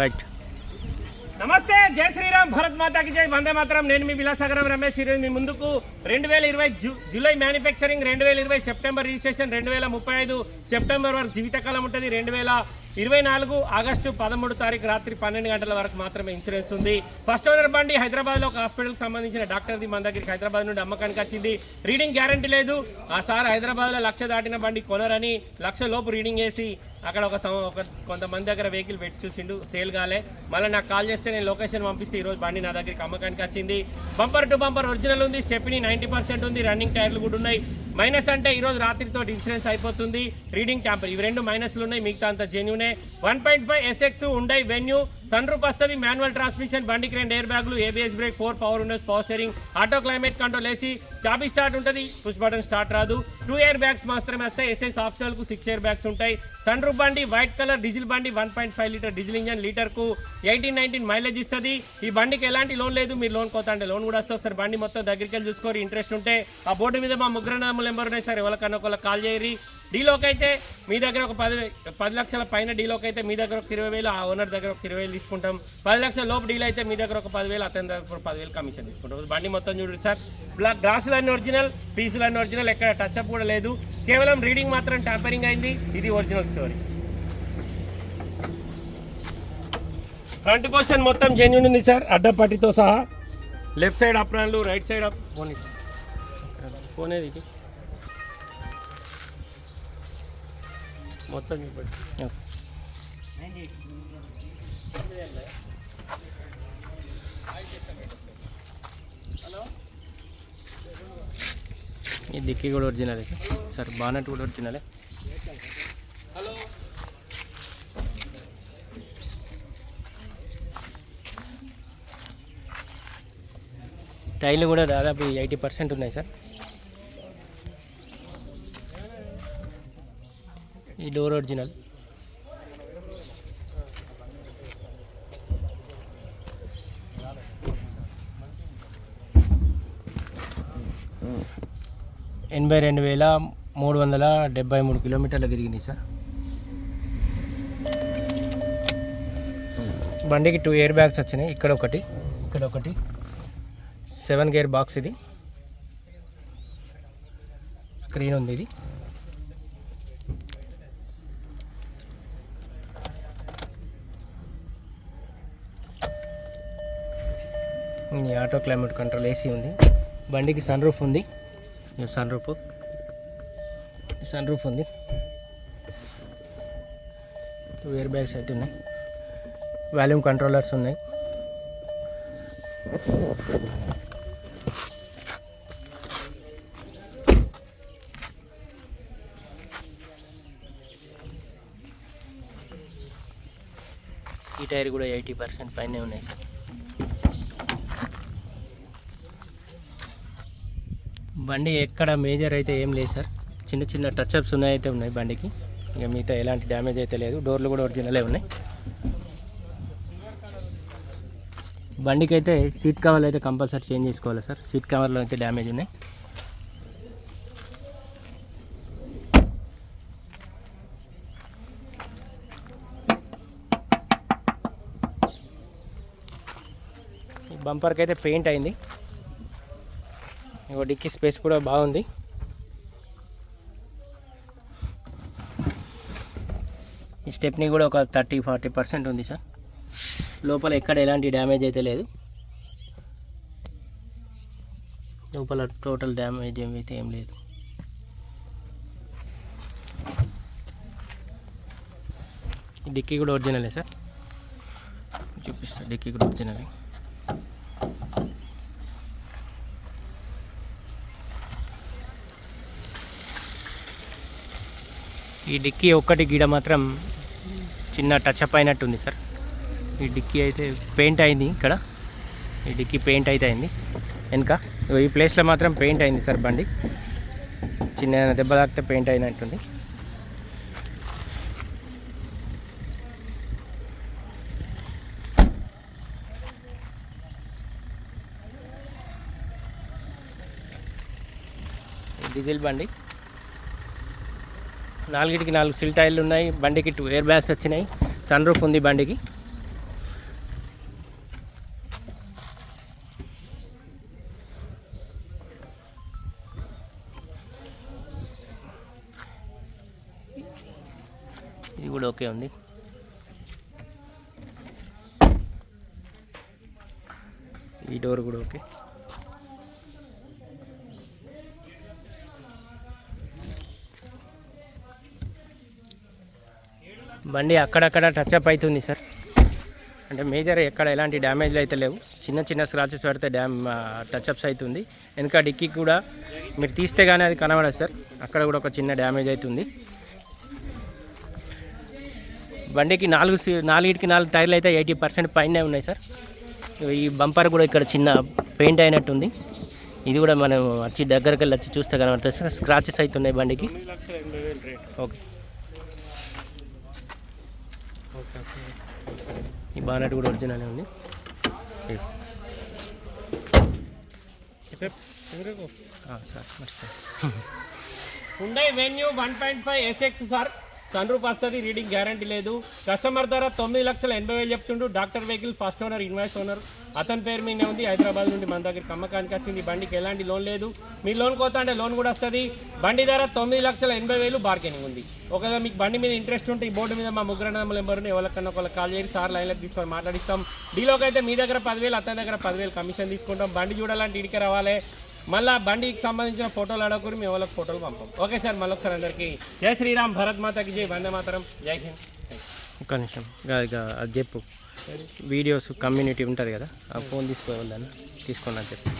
Right. నమస్తే జై శ్రీరామ్ భరత్ మాతాకి జై. వందే మాత్రం. నేను మీ విలాసాగరం రమేష్ ఈరోజు మీ ముందుకు రెండు వేల ఇరవై జూ జూలై మ్యానుఫ్యాక్చరింగ్ రెండు వేల ఇరవై సెప్టెంబర్ రిజిస్ట్రేషన్ రెండు వేల ముప్పై ఐదు సెప్టెంబర్ వరకు జీవితకాలం ఉంటుంది. రెండు వేల ఇరవై నాలుగు ఆగస్టు పదమూడు తారీఖు రాత్రి పన్నెండు గంటల వరకు మాత్రమే ఇన్సూరెన్స్ ఉంది. ఫస్ట్ ఓనర్ బండి హైదరాబాద్లో ఒక హాస్పిటల్కి సంబంధించిన డాక్టర్ది మన దగ్గరికి హైదరాబాద్ నుండి అమ్మకానికి వచ్చింది. రీడింగ్ గ్యారంటీ లేదు. ఆ సార్ హైదరాబాద్లో లక్ష దాటిన బండి కొనరని లక్ష లోపు రీడింగ్ వేసి అక్కడ ఒక సం- ఒక కొంతమంది దగ్గర వెహికల్ పెట్టి చూసిండు. సేల్ కాలే. మళ్ళీ నాకు కాల్ చేస్తే నేను లొకేషన్ పంపిస్తే ఈరోజు బండి నా దగ్గరికి అమ్మకానికి వచ్చింది. బంపర్ టు బంపర్ ఒరిజినల్ ఉంది. స్టెప్ని నైంటీ పర్సెంట్ ఉంది. రన్నింగ్ టైర్లు కూడా ఉన్నాయి. మైనస్ అంటే ఈరోజు రాత్రితో ఇన్సూరెన్స్ అయిపోతుంది. Reading tamper. ఇవి రెండు మైనస్లు ఉన్నాయి మిగతా అంత జెన్యూనే వన్ పాయింట్ ఫైవ్ ఎస్ఎక్స్ ఉండే వెన్యూ సన్ రూప్ వస్తుంది మాన్యువల్ ట్రాన్స్మిషన్ బండికి రెండు ఎయిర్ బ్యాగులు ABS brake four power windows power steering auto climate control AC చాబీ start ఉంటుంది. పుష్ బటన్ స్టార్ట్ రాదు. టూ ఇయర్ బ్యాగ్స్ మాత్రమే వస్తాయి. ఎస్ఎక్స్ ఆప్షనల్కు సిక్స్ ఇయర్ బ్యాగ్స్ ఉంటాయి. సన్ రూప్ బండి వైట్ కలర్ డీజిల్ బండి one point five litre diesel engine లీటర్కు eighteen nineteen mileage ఇస్తుంది. ఈ బండికి ఎలాంటి లోన్ లేదు. మీరు లోన్ కోతా అంటే లోన్ కూడా వస్తే ఒకసారి బండి మొత్తం దగ్గరికి వెళ్ళి చూసుకోరు. ఇంట్రెస్ట్ ఉంటే ఆ బోర్డు మీద మా ముగ్గురు నెంబర్ ఉన్నాయి. సార్ ఎవరికన్నా ఒకళ్ళకి కాల్ చేయరు డీలోకి అయితే మీ దగ్గర ఒక పది పది లక్షల పైన డీలోకి అయితే మీ దగ్గర ఒక ఇరవై వేలు ఆ ఓనర్ దగ్గర ఒక ఇరవై వేలు తీసుకుంటాం. పది లక్షల లోపు డీల్ అయితే మీ దగ్గర ఒక పదివేలు అతని దగ్గర ఒక పదివేలు కమిషన్ తీసుకుంటాం. బండి మొత్తం చూడండి సార్ బ్లాక్ గ్లాసులు అన్ని ఒరిజినల్ పీసులు అన్ని ఒరిజినల్ ఎక్కడ టచ్ అప్ కూడా లేదు. కేవలం రీడింగ్ మాత్రం ట్యాంపరింగ్ అయింది. ఇది ఒరిజినల్ స్టోరీ ఫ్రంట్ పోర్షన్ మొత్తం చేంజ్ ఉంది సార్. అడ్డపట్టితో సహా. లెఫ్ట్ సైడ్ అప్రాన్లు right side up phone phone ఏది మొత్తం చూపండి ఈ డిక్కీ కూడా ఒరిజినలే సార్ సార్ బానట్ కూడా ఒరిజినలే హలో టైర్లు కూడా దాదాపు ఎయిటీ పర్సెంట్ ఉన్నాయి సార్. ఈ డోర్ ఒరిజినల్. ఎనభై రెండు వేల మూడు వందల డెబ్బై మూడు కిలోమీటర్లు తిరిగింది సార్. బండికి టూ ఇయర్ బ్యాగ్స్ వచ్చినాయి. ఇక్కడ ఒకటి ఇక్కడ ఒకటి. సెవెన్ గేర్ బాక్స్ ఇది. స్క్రీన్ ఉంది ఇది. ఆటో క్లైమేట్ కంట్రోల్ ఏసీ ఉంది. బండికి సన్ రూఫ్ ఉంది. Sun roof. సన్ రూఫ్ ఉంది. ఇయర్ బ్యాగ్స్ అయితే ఉన్నాయి. వాల్యూమ్ కంట్రోలర్స్ ఉన్నాయి. ఈ టైర్ కూడా ఎయిటీ పర్సెంట్ పైనే ఉన్నాయి సార్. బండి ఎక్కడ మేజర్ అయితే ఏం లేదు సార్. చిన్న చిన్న టచ్అప్స్ ఉన్నాయి అయితే ఉన్నాయి బండికి. ఇక మిగతా ఎలాంటి డ్యామేజ్ అయితే లేదు. డోర్లు కూడా ఒరిజినలే ఉన్నాయి. బండికి అయితే సీట్ కవర్లు అయితే కంపల్సరీ చేంజ్ చేసుకోవాలి సార్. సీట్ కవర్లో అయితే డ్యామేజ్ ఉన్నాయి. బంపర్కి అయితే పెయింట్ అయింది. ఇంకో డిక్కీ స్పేస్ కూడా బాగుంది. ఈ స్టెప్ని కూడా ఒక థర్టీ ఫార్టీ పర్సెంట్ ఉంది సార్. లోపల ఎక్కడ ఎలాంటి డ్యామేజ్ అయితే లేదు. లోపల టోటల్ డ్యామేజ్ ఏమైతే ఏం లేదు. డిక్కీ కూడా ఒరిజినలే సార్. చూపిస్తా డిక్కీ కూడా ఒరిజినలే. ఈ డిక్కీ ఒక్కటి గీడ మాత్రం చిన్న టచ్అప్ అయినట్టు ఉంది సార్. ఈ డిక్కీ అయితే పెయింట్ అయింది ఇక్కడ. ఈ డిక్కీ పెయింట్ అయితే అయింది. వెనుక ఈ ప్లేస్లో మాత్రం పెయింట్ అయింది సార్ బండి. చిన్న దెబ్బ తాకితే పెయింట్ అయినట్టుంది. డీజిల్ బండి. నాలుగిటికి నాలుగు సిల్ టైర్లు ఉన్నాయి. బండికి టూ ఎయిర్ బ్యాగ్స్ వచ్చినాయి. సన్ రూఫ్ ఉంది బండికి. ఇది కూడా ఓకే ఉంది. ఈ డోర్ కూడా ఓకే. బండి అక్కడక్కడ టచ్ అప్ అవుతుంది సార్. అంటే మేజర్ ఎక్కడ ఎలాంటి డ్యామేజ్లు అయితే లేవు. చిన్న చిన్న స్క్రాచెస్ పడితే డ్యామ్ టచ్అప్స్ అవుతుంది. వెనక డిక్కీ కూడా మీరు తీస్తే కానీ అది కనబడదు సార్. అక్కడ కూడా ఒక చిన్న డ్యామేజ్ అవుతుంది. బండికి నాలుగు సీ- నాలుగిటికి నాలుగు టైర్లు అయితే ఎయిటీ పర్సెంట్ పైనే ఉన్నాయి సార్. ఈ బంపర్ కూడా ఇక్కడ చిన్న పెయింట్ అయినట్టుంది. ఇది కూడా మనం వచ్చి దగ్గరికి వెళ్ళి వచ్చి చూస్తే కనబడుతుంది సార్. స్క్రాచెస్ అవుతున్నాయి బండికి. ఓకే. ఈ బానెట్ కూడా ఒరిజినల్ ఉంది. Sir Hyundai Venue one point five SX sir. Sun roof వస్తుంది రీడింగ్ గ్యారంటీ లేదు. కస్టమర్ ధర తొమ్మిది లక్షల ఎనభై వేలు చెప్తుండు. Doctor vehicle first owner invoice owner అతని పేరు మీదే ఉంది హైదరాబాద్ నుండి మన దగ్గరికి అమ్మకానికి వచ్చింది. బండికి ఎలాంటి లోన్ లేదు. మీరు లోన్ కోతా అంటే లోన్ కూడా వస్తుంది. బండి ధర తొమ్మిది లక్షల ఎనభై వేలు బార్గెనింగ్ ఉంది. ఒకవేళ మీకు బండి మీద ఇంట్రెస్ట్ ఉంటే ఈ బోర్డు మీద మా ముగ్గురు నెంబర్ ఎవరిని ఎవరికన్నా ఒకళ్ళకి కాల్ చేసి సార్ లైన్లకు తీసుకొని మాట్లాడిస్తాం. డీలోకి అయితే మీ దగ్గర పదివేలు అతని దగ్గర పదివేలు కమిషన్ తీసుకుంటాం. బండి చూడాలంటే ఇడికి రావాలి. మళ్ళా బండికి సంబంధించిన ఫోటోలు అడగకూరి మేము వాళ్ళకి ఫోటోలు పంపం. ఓకే సార్ మళ్ళీ ఒకసారి అందరికీ. జై శ్రీరామ్ భరత్ మాతకి జై వందే మాతరం. జై హింద్. ఒక్క నిమిషం అది చెప్పు. వీడియోస్ కమ్యూనిటీ ఉంటుంది కదా. ఆ ఫోన్ తీసుకోవాలి దాన్ని తీసుకున్నా చెప్పు.